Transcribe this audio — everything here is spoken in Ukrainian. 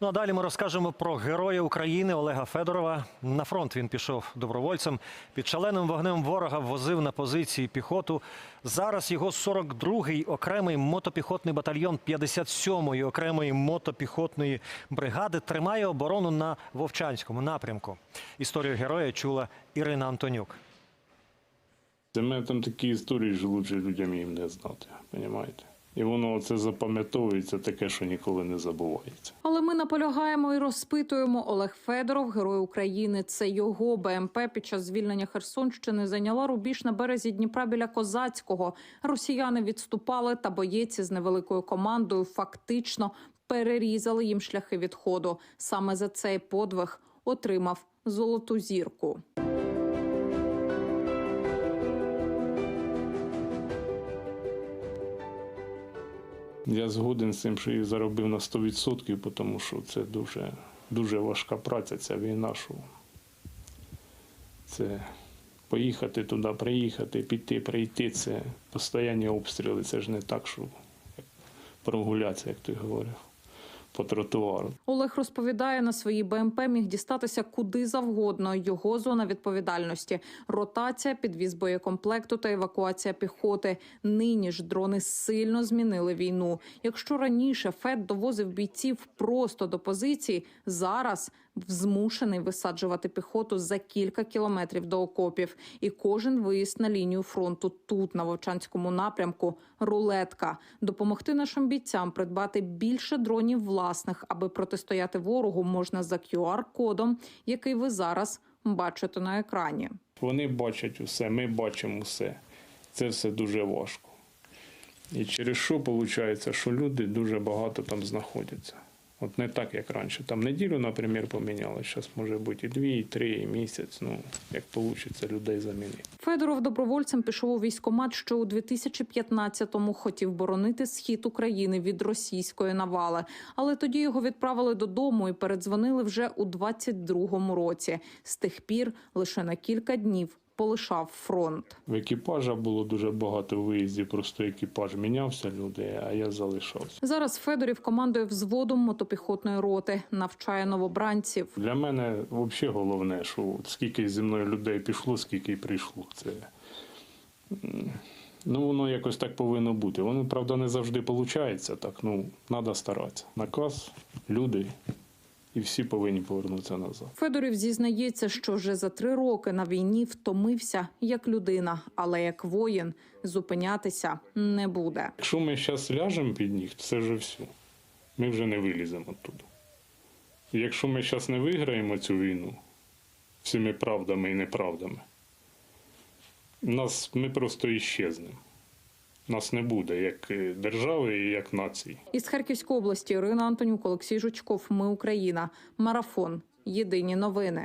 Ну а далі ми розкажемо про героя України Олега Федорова. На фронт він пішов добровольцем. Під шаленим вогнем ворога возив на позиції піхоту. Зараз його 42-й окремий мотопіхотний батальйон 57-ї окремої мотопіхотної бригади тримає оборону на Вовчанському напрямку. Історію героя чула Ірина Антонюк. Це мене там такі історії що лучше людям їм не знати, розумієте? І воно це запам'ятовується таке, що ніколи не забувається. Але ми наполягаємо і розпитуємо. Олег Федоров, герой України. Це його БМП під час звільнення Херсонщини зайняла рубіж на березі Дніпра біля Козацького. Росіяни відступали, та боєці з невеликою командою фактично перерізали їм шляхи відходу. Саме за цей подвиг отримав золоту зірку. Я згоден з цим, що її заробив на 100%, тому що це дуже, дуже важка праця, ця війна. Що це поїхати туди, приїхати, піти, прийти. Це постійні обстріли. Це ж не так, що прогулятися, як ти говорив, по тротуару. Олег розповідає, на своїй БМП міг дістатися куди завгодно. Його зона відповідальності ротація, підвіз боєкомплекту та евакуація піхоти. Нині ж дрони сильно змінили війну. Якщо раніше ФЕД довозив бійців просто до позиції, зараз змушений висаджувати піхоту за кілька кілометрів до окопів. І кожен виїзд на лінію фронту тут, на Вовчанському напрямку, рулетка. Допомогти нашим бійцям придбати більше дронів власних, аби протистояти ворогу, можна за QR-кодом, який ви зараз бачите на екрані. Вони бачать усе, ми бачимо все. Це все дуже важко. І через що виходить, що люди дуже багато там знаходяться. От не так, як раніше. Там неділю, наприклад, поміняли. Зараз може бути і дві, і три, і місяць. Ну, як вийде людей замінити. Федоров добровольцем пішов у військкомат ще у 2015-му. Хотів боронити схід України від російської навали. Але тоді його відправили додому і передзвонили вже у 22-му році. З тих пір лише на кілька днів полишав фронт. В екіпажа було дуже багато виїздів, просто екіпаж мінявся люди, а я залишався. Зараз Федорів командує взводом мотопіхотної роти, навчає новобранців. Для мене взагалі головне, що от скільки зі мною людей пішло, скільки прийшло. Це ну воно якось так повинно бути. Воно, правда, не завжди виходить. Так, ну треба старатися. Наказ, люди, і всі повинні повернутися назад. Федорів зізнається, що вже за три роки на війні втомився як людина, але як воїн зупинятися не буде. Якщо ми зараз ляжемо під ніг, це вже все. Ми вже не виліземо оттуда. Якщо ми зараз не виграємо цю війну всіми правдами і неправдами, нас, ми просто іщезнемо. Нас не буде як е, держави і як нації. Із Харківської області Ірина Антонюк, Олексій Жучков. Ми Україна. Марафон. Єдині новини.